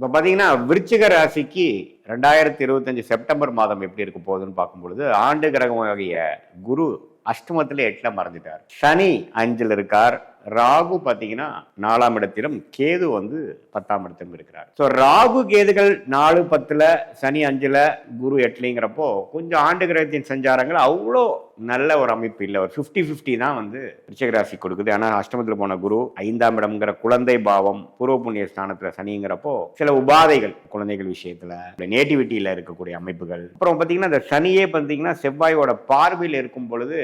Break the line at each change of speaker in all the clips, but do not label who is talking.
இப்போ பார்த்தீங்கன்னா விருச்சிக ராசிக்கு ரெண்டாயிரத்தி இருபத்தஞ்சு செப்டம்பர் மாதம் எப்படி இருக்க போகுதுன்னு பார்க்கும்பொழுது ஆண்டு கிரகமாகிய குரு அஷ்டமத்தில் எட்டில் மறைஞ்சிட்டார். சனி அஞ்சில் இருக்கார். ராகு பார்த்தீங்கன்னா நாலாம் இடத்திலும் கேது வந்து பத்தாம் இடத்திலும் இருக்கிறார். ஸோ ராகு கேதுகள் நாலு பத்தில் சனி அஞ்சில் குரு எட்டுலிங்கிறப்போ கொஞ்சம் ஆண்டு கிரகத்தின் சஞ்சாரங்கள் அவ்வளோ நல்ல ஒரு அமைப்பு இல்லை. ஒரு ஃபிஃப்டி ஃபிஃப்டி தான் வந்து ரிஷக கொடுக்குது. ஆனால் அஷ்டமத்தில் போன குரு ஐந்தாம் இடம்ங்கிற குழந்தை பாவம் பூர்வ புண்ணிய ஸ்தானத்தில் சனிங்கிறப்போ சில உபாதைகள் குழந்தைகள் விஷயத்தில் நேட்டிவிட்டியில் இருக்கக்கூடிய அமைப்புகள். அப்புறம் பார்த்தீங்கன்னா இந்த சனியே பார்த்தீங்கன்னா செவ்வாயோட பார்வையில் இருக்கும் பொழுது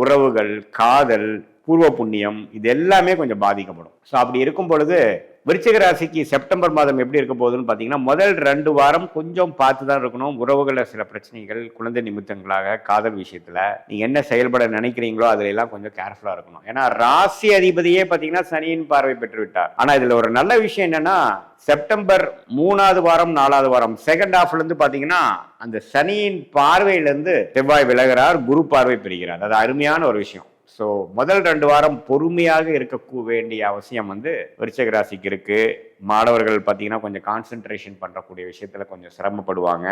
உறவுகள் காதல் பூர்வ புண்ணியம் இது எல்லாமே கொஞ்சம் பாதிக்கப்படும். ஸோ அப்படி இருக்கும் பொழுது விருச்சிக ராசிக்கு செப்டம்பர் மாதம் எப்படி இருக்க போகுதுன்னு பார்த்தீங்கன்னா முதல் ரெண்டு வாரம் கொஞ்சம் பார்த்து தான் இருக்கணும். உறவுகளில் சில பிரச்சனைகள் குழந்தை நிமித்தங்களாக காதல் விஷயத்தில் நீங்கள் என்ன செயல்பட நினைக்கிறீங்களோ அதுல எல்லாம் கொஞ்சம் கேர்ஃபுல்லாக இருக்கணும். ஏன்னா ராசி அதிபதியே பார்த்தீங்கன்னா சனியின் பார்வை பெற்று விட்டார். ஆனால் இதில் ஒரு நல்ல விஷயம் என்னன்னா செப்டம்பர் மூணாவது வாரம் நாலாவது வாரம் செகண்ட் ஹாஃப்ல இருந்து பாத்தீங்கன்னா அந்த சனியின் பார்வையிலிருந்து செவ்வாய் விலகிறார் குரு பார்வை பெறுகிறார். அது அருமையான ஒரு விஷயம். ஸோ முதல் ரெண்டு வாரம் பொறுமையாக இருக்க கூ- வேண்டிய அவசியம் வந்து விருச்சக ராசிக்கு இருக்குது மாணவர்கள் பார்த்தீங்கன்னா கொஞ்சம் கான்சென்ட்ரேஷன் பண்ணக்கூடிய விஷயத்தில் கொஞ்சம் சிரமப்படுவாங்க.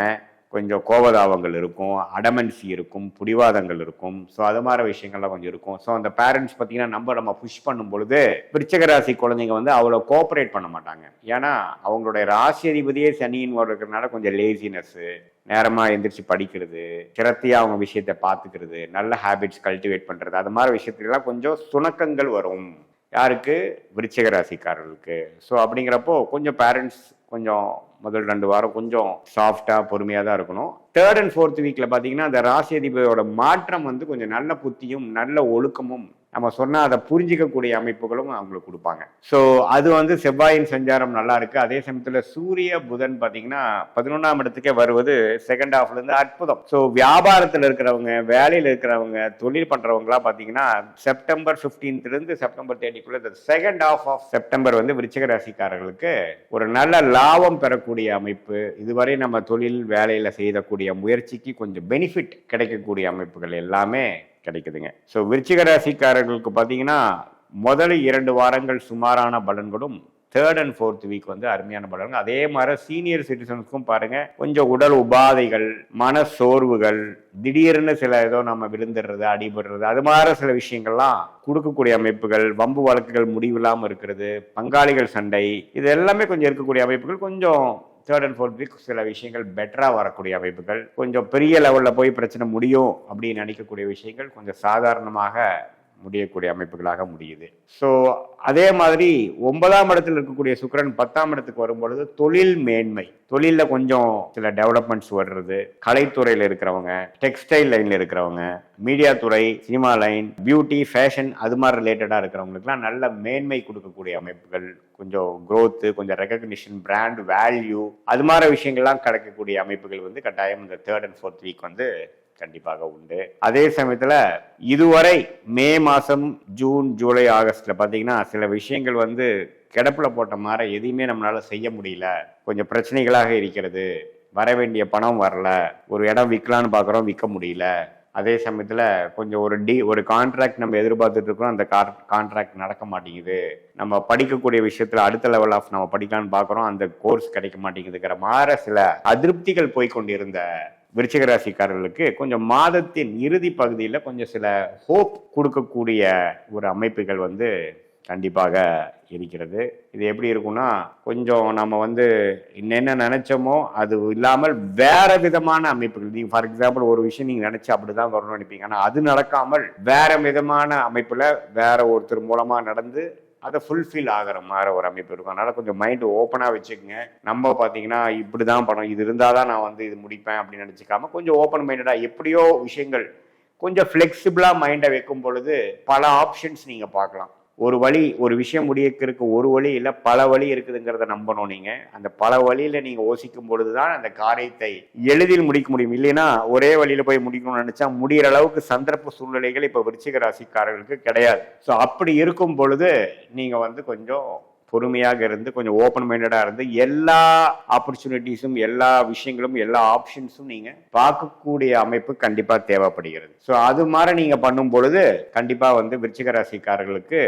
கொஞ்சம் கோபதாபங்கள் இருக்கும் அடமன்சி இருக்கும் புடிவாதங்கள் இருக்கும். ஸோ அது மாதிரி விஷயங்கள்லாம் கொஞ்சம் இருக்கும். ஸோ அந்த பேரண்ட்ஸ் பார்த்தீங்கன்னா நம்ம நம்ம புஷ் பண்ணும் பொழுது விருச்சக ராசி குழந்தைங்க வந்து அவ்வளோ கோஆப்ரேட் பண்ண மாட்டாங்க. ஏன்னா அவங்களுடைய ராசி அதிபதியே சனியின் இருக்கிறதுனால கொஞ்சம் லேசினஸ்ஸு நேரமாக எந்திரிச்சு படிக்கிறது சிரத்தையாக அவங்க விஷயத்தை பார்த்துக்கிறது நல்ல ஹேபிட்ஸ் கல்டிவேட் பண்ணுறது அது மாதிரி விஷயத்துலலாம் கொஞ்சம் சுணக்கங்கள் வரும். யாருக்கு? விருச்சிக ராசிக்காரர்களுக்கு. ஸோ அப்படிங்கிறப்போ கொஞ்சம் பேரண்ட்ஸ் கொஞ்சம் முதல் ரெண்டு வாரம் கொஞ்சம் சாஃப்டாக பொறுமையாக தான் இருக்கணும். தேர்ட் அண்ட் ஃபோர்த் வீக்கில் பார்த்தீங்கன்னா அந்த ராசி அதிபதியோட மாற்றம் வந்து கொஞ்சம் நல்ல புத்தியும் நல்ல ஒழுக்கமும் நம்ம சொன்னால் அதை புரிஞ்சிக்கக்கூடிய அமைப்புகளும் அவங்களுக்கு கொடுப்பாங்க. ஸோ அது வந்து செவ்வாயின் சஞ்சாரம் நல்லா இருக்குது அதே சமயத்தில் சூரிய புதன் பார்த்தீங்கன்னா பதினொன்றாம் இடத்துக்கே வருவது செகண்ட் ஹாஃப்லேருந்து அற்புதம். ஸோ வியாபாரத்தில் இருக்கிறவங்க வேலையில் இருக்கிறவங்க தொழில் பண்ணுறவங்களாம் பார்த்தீங்கன்னா செப்டம்பர் ஃபிஃப்டீன்த்லேருந்து செப்டம்பர் தேர்ட்டிக்குள்ளே இந்த செகண்ட் ஹாஃப் ஆஃப் செப்டம்பர் வந்து விருச்சிக ராசிக்காரர்களுக்கு ஒரு நல்ல லாபம் பெறக்கூடிய அமைப்பு. இதுவரை நம்ம தொழில் வேலையில் செய்யக்கூடிய முயற்சிக்கு கொஞ்சம் பெனிஃபிட் கிடைக்கக்கூடிய அமைப்புகள் எல்லாமே கிடைக்குதுங்க. ஸோ விருச்சிக ராசிக்காரர்களுக்கு பார்த்தீங்கன்னா முதல் இரண்டு வாரங்கள் சுமாரான பலன்களும் தேர்ட் அண்ட் ஃபோர்த் வீக் வந்து அருமையான பலன்கள். அதே மாதிரி சீனியர் சிட்டிசன்ஸ்க்கும் பாருங்க கொஞ்சம் உடல் உபாதைகள் மன சோர்வுகள் திடீர்னு சில ஏதோ நம்ம விழுந்துடுறது அடிபடுறது அது மாதிரி சில விஷயங்கள்லாம் கொடுக்கக்கூடிய அமைப்புகள் வம்பு வழக்குகள் முடிவில்லாமல் இருக்கிறது பங்காளிகள் சண்டை இது எல்லாமே கொஞ்சம் இருக்கக்கூடிய அமைப்புகள் கொஞ்சம் தேர்ட் அண்ட் ஃபோர்த் வீக் சில விஷயங்கள் பெட்டராக வரக்கூடிய அமைப்புகள் கொஞ்சம் பெரிய லெவலில் போய் பிரச்சனை முடியும் அப்படின்னு நினைக்கக்கூடிய விஷயங்கள் கொஞ்சம் சாதாரணமாக முடியக்கூடிய அமைப்புகளாக முடியுது. ஸோ அதே மாதிரி ஒன்பதாம் இடத்துல இருக்கக்கூடிய சுக்கிரன் பத்தாம் இடத்துக்கு வரும்பொழுது தொழில் மேன்மை. தொழிலில் கொஞ்சம் சில டெவலப்மெண்ட்ஸ் வர்றது கலைத்துறையில் இருக்கிறவங்க டெக்ஸ்டைல் லைனில் இருக்கிறவங்க மீடியா துறை சினிமா லைன் பியூட்டி ஃபேஷன் அது மாதிரி ரிலேட்டடாக இருக்கிறவங்களுக்குலாம் நல்ல மேன்மை கொடுக்கக்கூடிய அமைப்புகள் கொஞ்சம் க்ரோத்து கொஞ்சம் ரெக்கக்னிஷன் பிராண்ட் வேல்யூ அது மாதிரி விஷயங்கள்லாம் கிடைக்கக்கூடிய அமைப்புகள் வந்து கட்டாயம் இந்த தேர்ட் அண்ட் ஃபோர்த் வீக் வந்து கண்டிப்பாக உண்டு. அதே சமயத்தில் இதுவரை மே மாதம் ஜூன் ஜூலை ஆகஸ்ட்டில் பார்த்தீங்கன்னா சில விஷயங்கள் வந்து கிடப்பில் போட்ட மாதிரி எதையுமே நம்மளால் செய்ய முடியல. கொஞ்சம் பிரச்சனைகளாக இருக்கிறது. வர வேண்டிய பணம் வரல. ஒரு இடம் விற்கலான்னு பார்க்குறோம் விற்க முடியல. அதே சமயத்தில் கொஞ்சம் ஒரு டி ஒரு கான்ட்ராக்ட் நம்ம எதிர்பார்த்துட்டு இருக்கோம் அந்த கான்ட்ராக்ட் நடக்க மாட்டேங்குது. நம்ம படிக்கக்கூடிய விஷயத்தில் அடுத்த லெவல் ஆஃப் நம்ம படிக்கலான்னு பார்க்குறோம் அந்த கோர்ஸ் கிடைக்க மாட்டேங்குதுங்கிற மாற சில அதிருப்திகள் போய் கொண்டிருந்த விருச்சிகராசிக்காரர்களுக்கு கொஞ்சம் மாதத்தின் இறுதி பகுதியில் கொஞ்சம் சில ஹோப் கொடுக்கக்கூடிய ஒரு அமைப்புகள் வந்து கண்டிப்பாக இருக்கிறது. இது எப்படி இருக்கும்னா கொஞ்சம் நம்ம வந்து என்னென்ன நினைச்சோமோ அது இல்லாமல் வேற விதமான அமைப்புகள். நீங்க ஃபார் எக்ஸாம்பிள் ஒரு விஷயம் நீங்க நினைச்சு அப்படிதான் வரணும்னு நினைப்பீங்க. ஆனால் அது நடக்காமல் வேற விதமான அமைப்புல வேற ஒருத்தர் மூலமா நடந்து அதை ஃபுல்ஃபில் ஆகிற மாதிரி ஒரு அமைப்பு இருக்கும். அதனால கொஞ்சம் மைண்டு ஓப்பனாக வச்சுக்கோங்க. நம்ம பார்த்தீங்கன்னா இப்படி தான் படம் இது இருந்தால் தான் நான் வந்து இது முடிப்பேன் அப்படின்னு நினச்சிக்காம கொஞ்சம் ஓப்பன் மைண்டடாக எப்படியோ விஷயங்கள் கொஞ்சம் ஃப்ளெக்சிபிளாக மைண்டை வைக்கும் பொழுது பல ஆப்ஷன்ஸ் நீங்கள் பார்க்கலாம். ஒரு வழி ஒரு விஷயம் முடியக்கிறதுக்கு ஒரு வழி இல்லை பல வழி இருக்குதுங்கிறத நம்பணும் நீங்கள் அந்த பல வழியில் நீங்கள் யோசிக்கும் பொழுது தான் அந்த காரியத்தை எளிதில் முடிக்க முடியும். இல்லைன்னா ஒரே வழியில் போய் முடிக்கணும்னு நினச்சா முடிகிற அளவுக்கு சந்தர்ப்ப சூழ்நிலைகள் இப்போ விருச்சிக ராசிக்காரர்களுக்கு கிடையாது. ஸோ அப்படி இருக்கும் பொழுது நீங்கள் வந்து கொஞ்சம் பொறுமையாக இருந்து கொஞ்சம் ஓப்பன் மைண்டடாக இருந்து எல்லா ஆப்பர்ச்சுனிட்டிஸும் எல்லா விஷயங்களும் எல்லா ஆப்ஷன்ஸும் நீங்கள் பார்க்கக்கூடிய அமைப்பு கண்டிப்பாக தேவைப்படுகிறது. ஸோ அது மாதிரி நீங்கள் பண்ணும் பொழுது கண்டிப்பாக வந்து விருச்சிக ராசிக்காரர்களுக்கு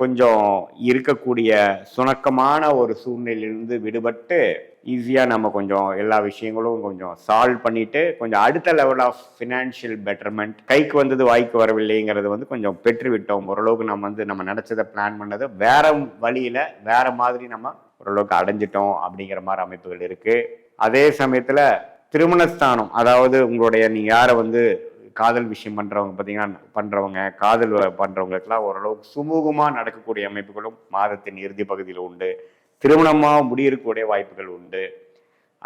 கொஞ்சம் இருக்கக்கூடிய சுணக்கமான ஒரு சூழ்நிலையிலிருந்து விடுபட்டு ஈஸியாக நம்ம கொஞ்சம் எல்லா விஷயங்களும் கொஞ்சம் சால்வ் பண்ணிட்டு கொஞ்சம் அடுத்த லெவல் ஆஃப் ஃபினான்ஷியல் பெட்டர்மெண்ட் கைக்கு வந்தது வாய்க்கு வரவில்லைங்கிறது வந்து கொஞ்சம் பெற்று விட்டோம் ஓரளவுக்கு நம்ம வந்து நம்ம நினச்சதை பிளான் பண்ணதை வேற வழியில் வேற மாதிரி நம்ம ஓரளவுக்கு அடைஞ்சிட்டோம் அப்படிங்கிற மாதிரி அமைப்புகள் இருக்குது அதே சமயத்தில் திருமணஸ்தானம் அதாவது உங்களுடைய நீங்கள் யாரை வந்து காதல் விஷயம் பண்ணுறவங்க பார்த்தீங்கன்னா பண்ணுறவங்க காதல் வ- ஓரளவுக்கு சுமூகமாக நடக்கக்கூடிய அமைப்புகளும் மாதத்தின் இறுதி பகுதியில் உண்டு. திருமணமாக முடியிருக்கக்கூடிய வாய்ப்புகள் உண்டு.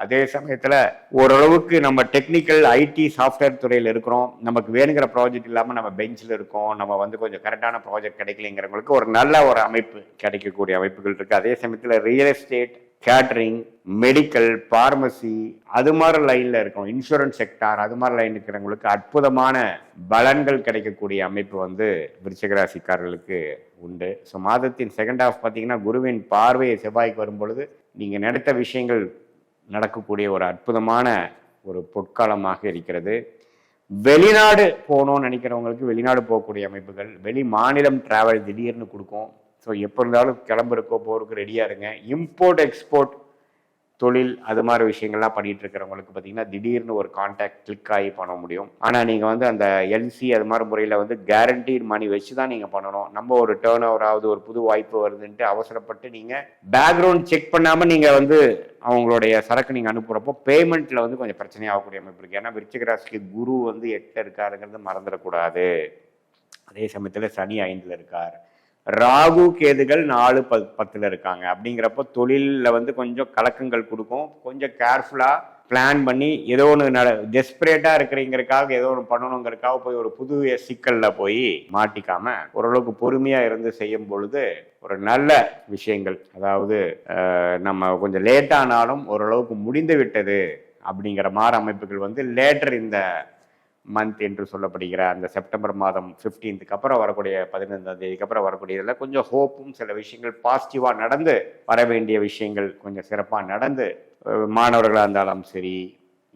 அதே சமயத்தில் ஓரளவுக்கு நம்ம டெக்னிக்கல் ஐடி சாஃப்ட்வேர் துறையில் இருக்கிறோம். நமக்கு வேணுங்கிற ப்ராஜெக்ட் இல்லாமல் நம்ம பெஞ்சில் இருக்கோம். நம்ம வந்து கொஞ்சம் கரெக்டான ப்ராஜெக்ட் கிடைக்கலைங்கிறவங்களுக்கு ஒரு நல்ல ஒரு அமைப்பு கிடைக்கக்கூடிய அமைப்புகள் இருக்குது அதே சமயத்தில் real estate catering medical pharmacy அது மாதிரி லைனில் இருக்கும். இன்சூரன்ஸ் செக்டார் அது மாதிரி லைன் இருக்கிறவங்களுக்கு அற்புதமான பலன்கள் கிடைக்கக்கூடிய அமைப்பு வந்து விருச்சகராசிக்காரர்களுக்கு உண்டு. ஸோ மாதத்தின் செகண்ட் ஹாஃப் பார்த்தீங்கன்னா குருவின் பார்வையை செவ்வாய்க்கு வரும்பொழுது நீங்கள் நினைத்த விஷயங்கள் நடக்கக்கூடிய ஒரு அற்புதமான ஒரு பொற்காலமாக இருக்கிறது. வெளிநாடு போகணும்னு நினைக்கிறவங்களுக்கு வெளிநாடு போகக்கூடிய அமைப்புகள் வெளி மாநிலம் டிராவல் திடீர்னு கொடுக்கும். ஸோ எப்போ இருந்தாலும் கிளம்புறக்கோ போகிறதுக்கு ரெடியாக இருங்க. இம்போர்ட் எக்ஸ்போர்ட் தொழில் அது மாதிரி விஷயங்கள்லாம் பண்ணிட்டு இருக்கிறவங்களுக்கு பார்த்தீங்கன்னா திடீர்னு ஒரு கான்டாக்ட் கிளிக் ஆகி பண்ண முடியும். ஆனால் நீங்கள் வந்து அந்த எல்சி அது மாதிரி முறையில் வந்து கேரண்டீட் மணி வச்சு தான் நீங்கள் பண்ணணும். நம்ம ஒரு டேர்ன் ஓவர் ஆகுது ஒரு புது வாய்ப்பு வருதுன்ட்டு அவசரப்பட்டு நீங்கள் பேக்ரவுண்ட் செக் பண்ணாமல் நீங்கள் வந்து அவங்களுடைய சரக்கு நீங்கள் அனுப்புகிறப்போ பேமெண்ட்டில் வந்து கொஞ்சம் பிரச்சனையாகக்கூடிய அமைப்பு இருக்குது ஏன்னா விருச்சிகராசிக்கு குரு வந்து எட்டில் இருக்காருங்கிறது மறந்துடக்கூடாது. அதே சமயத்தில் சனி ஐந்தில் இருக்கார். ராகு கேதுகள் நாலு ப பத்தில் இருக்காங்க. அப்படிங்கிறப்போ தொழிலில் வந்து கொஞ்சம் கலக்கங்கள் கொடுக்கும். கொஞ்சம் கேர்ஃபுல்லாக பிளான் பண்ணி ஏதோ ஒன்று நட டெஸ்பரேட்டாக இருக்கிறீங்கிறக்காக ஏதோ ஒன்று பண்ணணுங்கிறதுக்காக போய் ஒரு புது சிக்கலில் போய் மாட்டிக்காம ஓரளவுக்கு பொறுமையாக இருந்து செய்யும் பொழுது ஒரு நல்ல விஷயங்கள். அதாவது நம்ம கொஞ்சம் லேட்டானாலும் ஓரளவுக்கு முடிந்து விட்டது அப்படிங்கிற மாதிரி அமைப்புகள் வந்து லேட்டர் இந்த மந்த் என்று சொல்லப்படுகிற அந்த செப்டம்பர் மாதம் ஃபிஃப்டீன்த்துக்கு அப்புறம் வரக்கூடிய பதினைந்தாம் தேதிக்கு அப்புறம் இதில் கொஞ்சம் ஹோப்பும் சில விஷயங்கள் பாசிட்டிவாக நடந்து வர வேண்டிய விஷயங்கள் கொஞ்சம் சிறப்பாக நடந்து மாணவர்களாக இருந்தாலும் சரி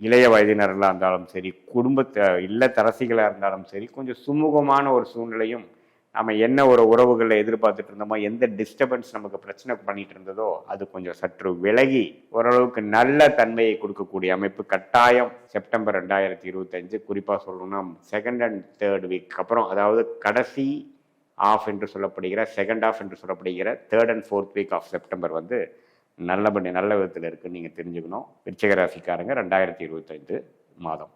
இளைய வயதினர்களாக இருந்தாலும் சரி குடும்பத்தை இல்லத்தரசிகளாக இருந்தாலும் சரி கொஞ்சம் சுமூகமான ஒரு சூழ்நிலையும் நம்ம என்ன ஒரு உறவுகளை எதிர்பார்த்துட்டு இருந்தோமோ எந்த டிஸ்டர்பன்ஸ் நமக்கு பிரச்சனை பண்ணிட்டு இருந்ததோ அது கொஞ்சம் சற்று விலகி ஓரளவுக்கு நல்ல தன்மையை கொடுக்கக்கூடிய அமைப்பு. கட்டாயம் செப்டம்பர் ரெண்டாயிரத்தி இருபத்தஞ்சு குறிப்பாக சொல்லணும்னா செகண்ட் அண்ட் தேர்ட் வீக் அப்புறம் அதாவது கடைசி ஆஃப் என்று சொல்லப்படுகிற செகண்ட் ஆஃப் என்று சொல்லப்படுகிற third and fourth week of September வந்து நல்லபடி நல்ல விதத்தில் இருக்குன்னு நீங்கள் தெரிஞ்சுக்கணும். விருச்சிக ராசிக்காரங்க ரெண்டாயிரத்தி இருபத்தைந்து மாதம்.